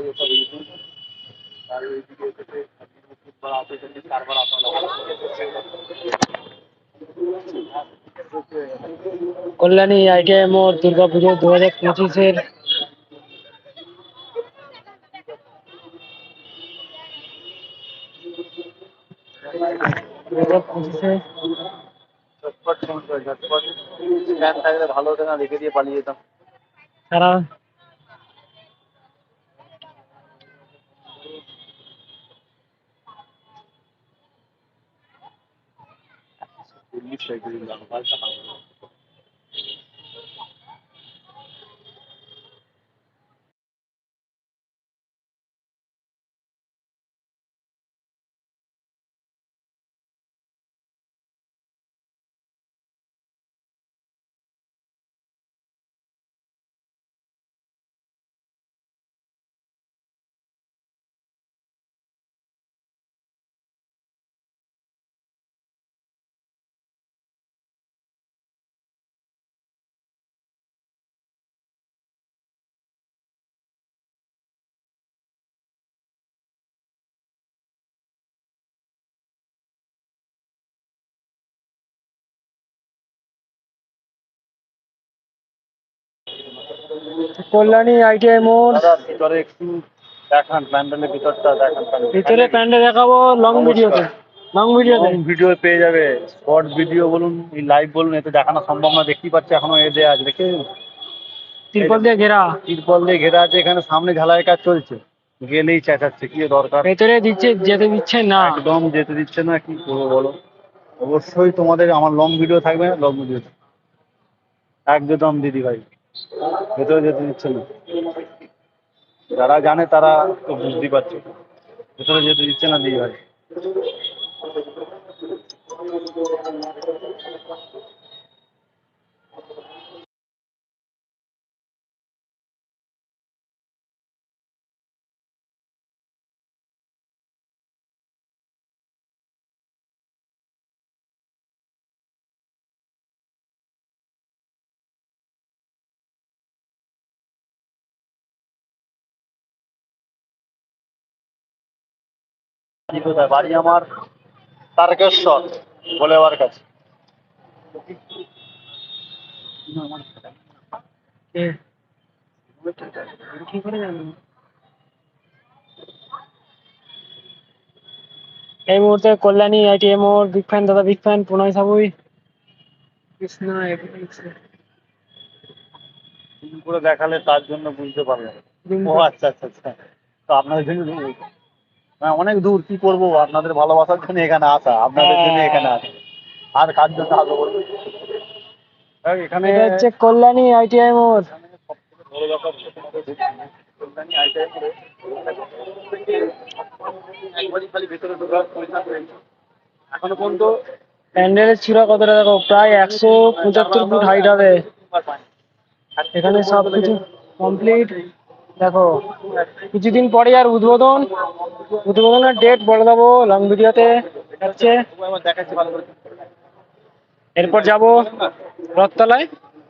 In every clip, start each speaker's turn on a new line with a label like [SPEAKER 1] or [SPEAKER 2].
[SPEAKER 1] হয় ওসব ইউটিউব আর ওইদিকে থেকে বা অপারেশন সার্ভার
[SPEAKER 2] কল্যাণী আইটিআই মোড় দুর্গা পুজো দু হাজার পঁচিশের দু হাজার পঁচিশে।
[SPEAKER 1] ঝটপট ফোন করে ঝটপট। স্ক্যান থাকলে ভালো হতো না রেখে দিয়ে পালিয়ে যেতাম।
[SPEAKER 2] সারা
[SPEAKER 1] you figuring out.
[SPEAKER 2] Kalyani ITI মোড়।
[SPEAKER 1] ভিতরে একটু দেখান প্যান্ডেলের ভিতরটা দেখান
[SPEAKER 2] ভিতরে প্যান্ডেল দেখাবো লং ভিডিওতে লং ভিডিওতে
[SPEAKER 1] ভিডিও পেয়ে যাবে। শর্ট ভিডিও বলুন লাইভ বলুন এতে দেখানো সম্ভব না দেখতেই পাচ্ছি এখনও এ দেয়া আছে দেখে
[SPEAKER 2] তিরপল দিয়ে ঘেরা।
[SPEAKER 1] তিরপল দিয়ে ঘেরা আছে এখানে সামনে ঝালাই কাজ চলছে। গেলেই চেঁচাচ্ছে কি দরকার।
[SPEAKER 2] ভেতরে দিচ্ছে যেতে দিচ্ছে না।
[SPEAKER 1] একদম যেতে দিচ্ছে না কি করব বলো? অবশ্যই তোমাদের আমার লং ভিডিও থাকবে লং ভিডিও একদম দিদি ভাই ভেতরে যেতে দিচ্ছে না। যারা জানে তারা তো বুঝতেই পারছে। ভেতরে যেতে দিচ্ছে না দিদি বাড়ি কোথায় বাড়ি আমার তারকেশ্বর কাছে?
[SPEAKER 2] এই মুহূর্তে কল্যাণী আইটিআই মোড় বিগ ফ্যান দাদা বিগ ফ্যান প্রণয় সাবুই। কৃষ্ণা
[SPEAKER 1] করে দেখালে তার জন্য বুঝতে পারলাম। ও আচ্ছা আচ্ছা আচ্ছা। তো আপনাদের জন্য হ্যাঁ অনেক দূর কি করব? আপনাদের ভালোবাসার জন্য এখানে আসা আপনাদের জন্য এখানে আসা। আর কার জন্য আসব বলুন? এখানে
[SPEAKER 2] এটা হচ্ছে কল্যাণী আইটিআই মোড়।
[SPEAKER 1] এখনও পর্যন্ত
[SPEAKER 2] প্যান্ডেলের চূড়া কতটা দেখো? প্রায় একশো পঁচাত্তর ফুট হাইট হবে। এখানে সব কিছু কমপ্লিট দেখো কিছুদিন পরে আর উদ্বোধন। উদ্বোধনের ডেট বলে দেবো লং ভিডিওতে হচ্ছে এরপর যাব রথতলায়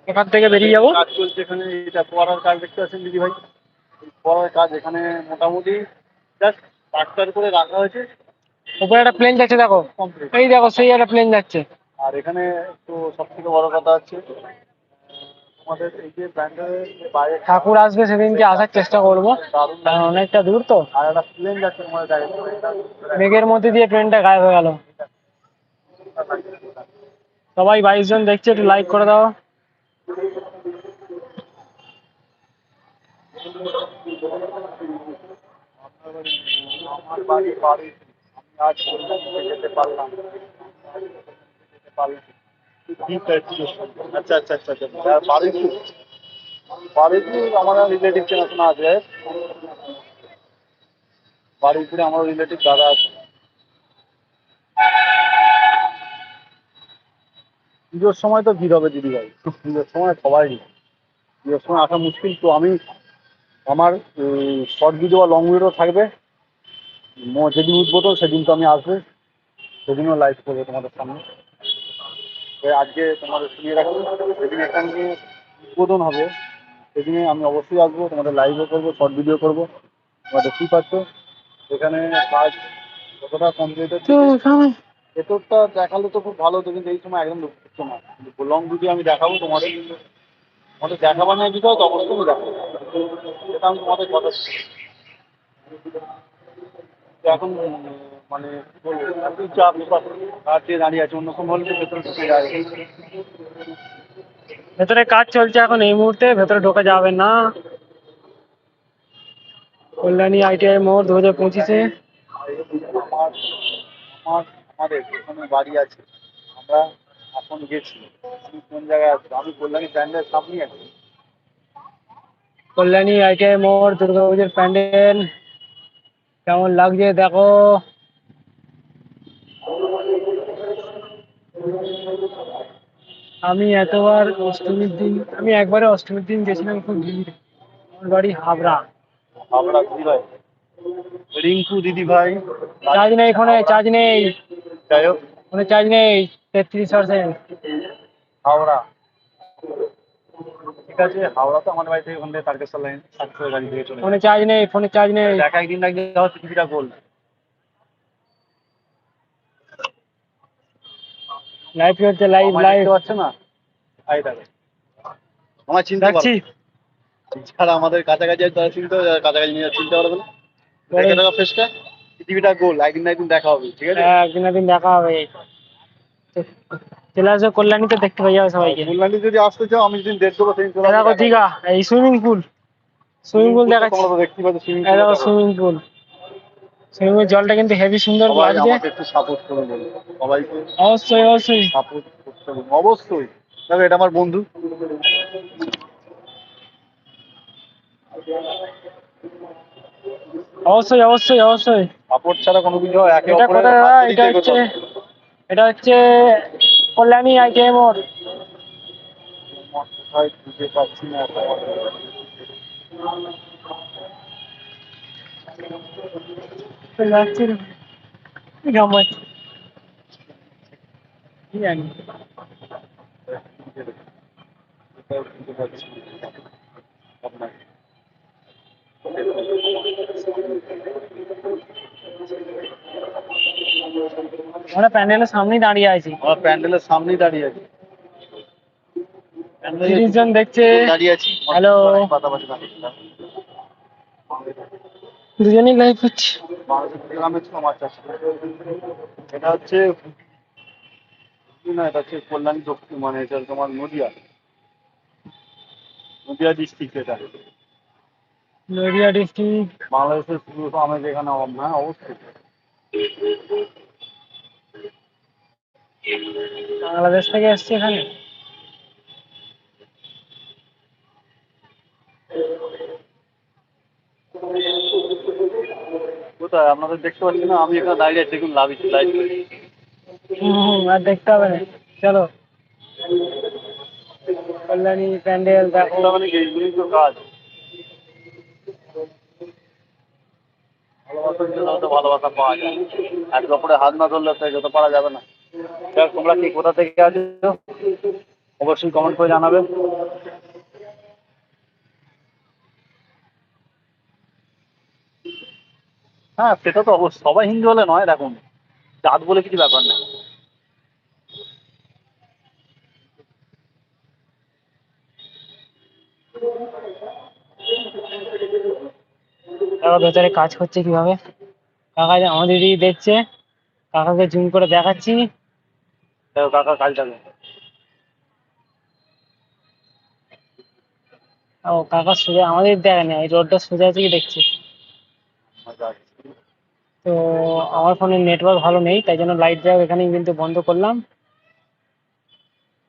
[SPEAKER 2] ওখান থেকে বেরিয়ে যাব।
[SPEAKER 1] কাজ চলছে এখানে এটা পড়ার কাজ দেখতে পাচ্ছেন দিদি ভাই। পড়ার কাজ এখানে মোটামুটি জাস্ট পাঁচটার করে রাখা হয়েছে।
[SPEAKER 2] উপরে একটা প্লেন যাচ্ছে দেখো। এই দেখো সেই একটা প্লেন যাচ্ছে।
[SPEAKER 1] আর এখানে তো সব থেকে বড় কথা হচ্ছে আহ, এই যে ব্যান্ডের বাইরে
[SPEAKER 2] ঠাকুর আসবে সেদিনকে আসার চেষ্টা করব। কারণ অনেকটা দূর তো।
[SPEAKER 1] আর একটা প্লেন যাচ্ছে তোমাদের
[SPEAKER 2] মেঘের মধ্যে দিয়ে ট্রেনটা গায়েব হয়ে গেল। সবাই বাইশ জন দেখছে একটু লাইক করে দাও।
[SPEAKER 1] আমার বাড়ি বাড়ি আমি আজ যেতে পারলাম যেতে পারলাম। পুজোর সময় তো ভিড় হবে দিদি ভাই পুজোর সময় সবাই পুজোর সময় আসা মুশকিল। তো আমি আমার শর্ট ভিডিও বা লং ভিডিও থাকবে যেদিন উদ্বোধন সেদিন তো আমি আসব। সেদিনও লাইভ করব তোমাদের সামনে। আজকে তোমাদের শুনিয়ে রাখব যেদিন এখানে উদ্বোধন হবে। সেদিনে আমি অবশ্যই আসব তোমাদের লাইভও করব শর্ট ভিডিও করব। তোমরা দেখতেই পাচ্ছ? এখানে কাজ কতটা কমপ্লিট হচ্ছে? ভেতরটা দেখালে তো খুব ভালো হতো কিন্তু এই সময় একদম ঢুকছে না লং ভিডিও আমি দেখাবো তোমাদের। তোমাদের দেখাবার নিয়ে বিষয় তো অবশ্যই আমি দেখাবো। সেটা আমি তোমাদের কথা এখন মানে বলব চাপ দিয়ে দাঁড়িয়ে আছে অন্য সময় হলে ভেতরে ঢুকে যায়।
[SPEAKER 2] ভেতরে কাজ চলছে এখন এই মুহূর্তে ভেতরে ঢোকা যাবে না। কল্যাণী আইটিআই মোড় দু হাজার পঁচিশে।
[SPEAKER 1] আমার আমার আমাদের এখানে বাড়ি আছে। আমরা এখন গেছি। কোন জায়গায় আছো? আমি কল্যাণী ব্যান্ডের সামনেই আছি।
[SPEAKER 2] কল্যাণী আইটিআই মোড় দুর্গা পুজোর প্যান্ডেল। কেমন লাগছে দেখো? আমি এতবার অষ্টমীর দিন আমি একবারে অষ্টমীর দিন গেছিলাম খুব ভিড় আমার বাড়ি হাবড়া।
[SPEAKER 1] হাবড়া দিদি ভাই রিঙ্কু দিদি ভাই
[SPEAKER 2] চার্জ নেই ফোনে চার্জ নেই।
[SPEAKER 1] যাই হোক।
[SPEAKER 2] ফোনে চার্জ নেই তেত্রিশ পার্সেন্ট
[SPEAKER 1] হাওড়া ঠিক আছে হাওড়া তো আমার বাড়ি থেকে ওখান থেকে তারকেশ্বর লাইন সাতশো গাড়ি থেকে চলে
[SPEAKER 2] ফোনে চার্জ নেই ফোনে চার্জ নেই।
[SPEAKER 1] দেখা একদিন লাগবে পৃথিবীটা গোল
[SPEAKER 2] লাইভ চলছে লাইভ
[SPEAKER 1] আমায়
[SPEAKER 2] লাইভ
[SPEAKER 1] দেখতে না? এই দেখো। আমার চিনতে যারা আমাদের কাছাকাছি আছে তারা চিনতে হবে, কাছাকাছি নিয়ে চিনতে পারবে না দেখে থাকা ফেসটা পৃথিবীটা গোল একদিন না একদিন দেখা হবে ঠিক আছে?
[SPEAKER 2] হ্যাঁ, একদিন একদিন দেখা হবে। চলে আসবে কল্যাণীতে দেখতে পাই যাবে সবাইকে।
[SPEAKER 1] কল্যাণী যদি আসতে চাও আমি যেদিন ডেট দেবো সেদিন চলে আসবে।
[SPEAKER 2] এই সুইমিং পুল সুইমিং পুল দেখাচ্ছি।
[SPEAKER 1] সুইমিং
[SPEAKER 2] পুল পুল জলটা কিন্তু হেভি সুন্দর লাগছে।
[SPEAKER 1] একটু সাপোর্ট করে সবাইকে
[SPEAKER 2] অবশ্যই অবশ্যই।
[SPEAKER 1] সাপোর্ট করতে হবে। অবশ্যই। দেখো এটা আমার বন্ধু।
[SPEAKER 2] অবশ্যই অবশ্যই অবশ্যই।
[SPEAKER 1] সাপোর্ট ছাড়া কোনো কিছু একে
[SPEAKER 2] এটা কোথায় এটা হচ্ছে এটা হচ্ছে কল্যাণী মোড়
[SPEAKER 1] কোথায় খুঁজে পাচ্ছি না।
[SPEAKER 2] আমরা প্যান্ডেলের সামনেই দাঁড়িয়ে আছি।
[SPEAKER 1] আমার প্যান্ডেলের সামনেই দাঁড়িয়ে আছি।
[SPEAKER 2] তিরিশ জন দেখছে।
[SPEAKER 1] দাঁড়িয়ে আছি।
[SPEAKER 2] হ্যালো। দুজনেই লাইভ হচ্ছে।
[SPEAKER 1] বাংলাদেশ গ্রামে ছিল আমার চাষ এটা হচ্ছে না এটা হচ্ছে কল্যাণী দক্ষিণ মানে এটা তোমার নদিয়া। নদিয়া ডিস্ট্রিক্ট এটা।
[SPEAKER 2] নদিয়া ডিস্ট্রিক্ট
[SPEAKER 1] বাংলাদেশের শুরু তো আমি যেখানে হ্যাঁ অবশ্যই।
[SPEAKER 2] বাংলাদেশ থেকে এসছে এখানে?
[SPEAKER 1] কোথায় আপনাদের দেখতে পাচ্ছি না আমি এখানে দাঁড়িয়ে আছি দেখুন লাভ লাইভ
[SPEAKER 2] হুম, আর দেখতে হবে না। চলো। কল্যাণী প্যান্ডেল দেখো।
[SPEAKER 1] মানে কি তো কাজ। ভালোবাসার জন্য তো ভালোবাসা পাওয়া যায়। এক কাপড়ে হাত না ধরলে তো যেতে পারা যাবে না। তোমরা কি কোথা থেকে আছো? অবশ্যই কমেন্ট করে জানাবে। হ্যাঁ সেটা তো অবশ্যই। সবাই হিন্দু হলে নয় দেখুন। জাত বলে কিছু ব্যাপার না
[SPEAKER 2] দেখো ভেতরে কাজ করছে কীভাবে? কাকা আমাদের দিদি দেখছে কাকাকে জুম করে দেখাচ্ছি।
[SPEAKER 1] দেখো কাকা কাজটা।
[SPEAKER 2] ও কাকা সোজা আমাদের দেখেনি এই রোডটা সোজা থেকে দেখছে।
[SPEAKER 1] মজা আছে।
[SPEAKER 2] তো আমার ফোনে নেটওয়ার্ক ভালো নেই তাই জন্য লাইট দেওয়া এখানেই কিন্তু বন্ধ করলাম।